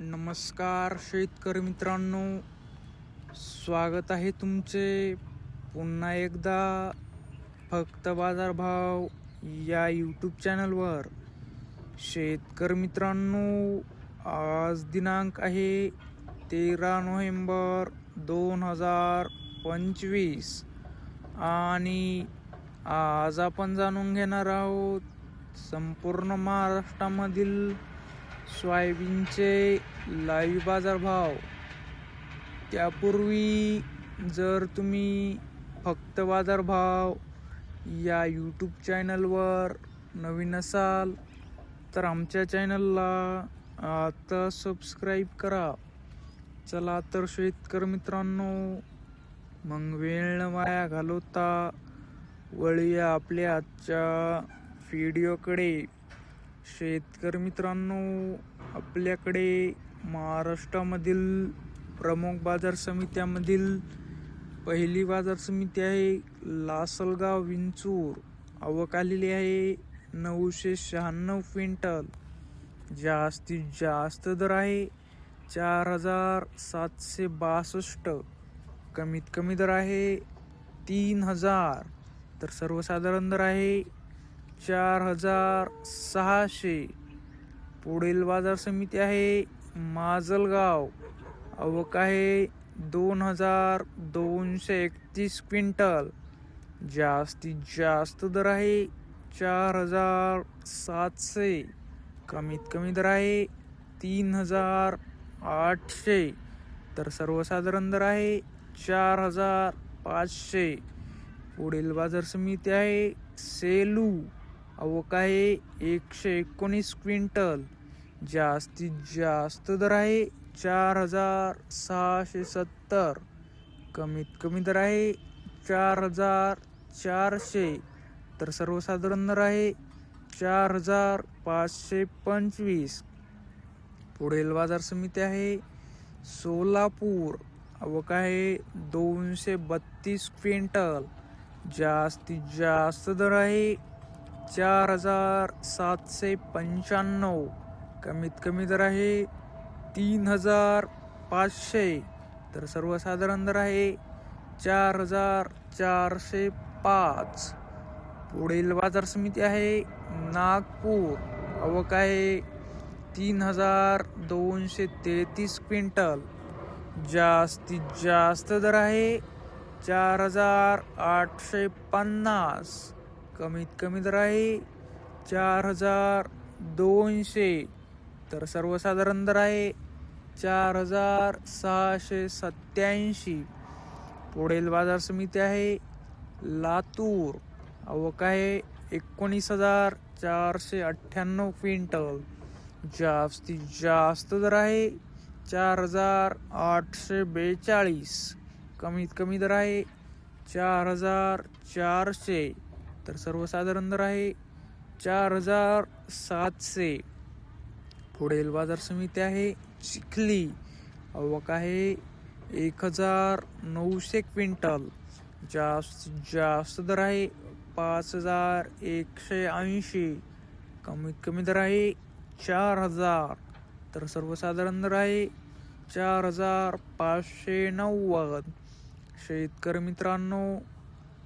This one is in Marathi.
नमस्कार शेतकरी मित्रांनो. स्वागत आहे तुमचे पुन्हा एकदा फक्त बाजारभाव या यूट्यूब चॅनलवर शेतकरी मित्रांनो आज दिनांक आहे तेरा नोव्हेंबर दोन हजार पंचवीस. आणि आज आपण जाणून घेणार आहोत संपूर्ण महाराष्ट्रामधील सोयाबीनचे लाईव्ह बाजारभाव. त्यापूर्वी जर तुम्ही फक्त बाजारभाव या यूट्यूब चॅनलवर नवीन असाल तर आमच्या चॅनलला आता सबस्क्राईब करा. चला तर शेतकरी मित्रांनो मग वेळ न वाया घालवता वळूया आपल्या आजच्या व्हिडिओकडे शेतकरी मित्रांनो आपल्याकडे महाराष्ट्रामधील प्रमुख बाजार समित्यामधील पहिली बाजार समिती आहे लासलगाव विंचूर. आवक आलेली आहे नऊशे शहाण्णव क्विंटल. जास्तीत जास्त दर आहे चार हजार सातशे बासष्ट. कमीत कमी दर आहे तीन हजार. तर सर्वसाधारण दर आहे चार हजार सहाशे. पुढील बाजार समिती आहे माजलगाव. अवक आहे दोन हजार दोनशे एकतीस क्विंटल. जास्तीत जास्त दर आहे चार हजार सातशे. कमीत कमी दर आहे तीन हजार आठशे. तर सर्वसाधारण दर आहे चार हजार पाचशे. पुढील बाजार समिती आहे सेलू. आवक आहे एकशे एकोणीस क्विंटल? जास्तीत जास्त दर आहे चार हजार सहाशे सत्तर. कमीत कमी दर आहे चार हजार चारशे. तर सर्वसाधारण दर आहे चार हजार पाचशे पंचवीस. पुढील बाजार समिती आहे सोलापूर. आवक आहे दोनशे बत्तीस क्विंटल? जास्तीत जास्त दर आहे चार हजार सातशे पंच्याण्णव. कमीत कमी दर आहे तीन हजार पाचशे. तर सर्वसाधारण दर आहे चार हजार चारशे पाच. पुढील बाजार समिती आहे नागपूर. आवक आहे तीन हजार दोनशे तेहतीस क्विंटल. जास्तीत जास्त दर आहे चार हजार आठशे पन्नास. कमीत कमी दर आहे चार हजार दोनशे. तर सर्वसाधारण दर आहे चार हजार सहाशे सत्याऐंशी पुढील बाजार समिती आहे लातूर. आवक आहे एकोणीस हजार चारशे अठ्ठ्याण्णव क्विंटल. जास्तीत जास्त दर आहे चार हजार आठशे बेचाळीस. कमीत कमी दर आहे चार हजार चारशे. तर सर्वसाधारण दर आहे चार हजार सातशे. पुढील बाजार समिती आहे चिखली. आवक आहे एक हजार नऊशे क्विंटल. जास्तीत जास्त दर आहे पाच हजार एकशे ऐंशी. कमीत कमी दर आहे चार हजार. तर सर्वसाधारण दर आहे चार हजार पाचशे नव्वद. शेतकरी मित्रांनो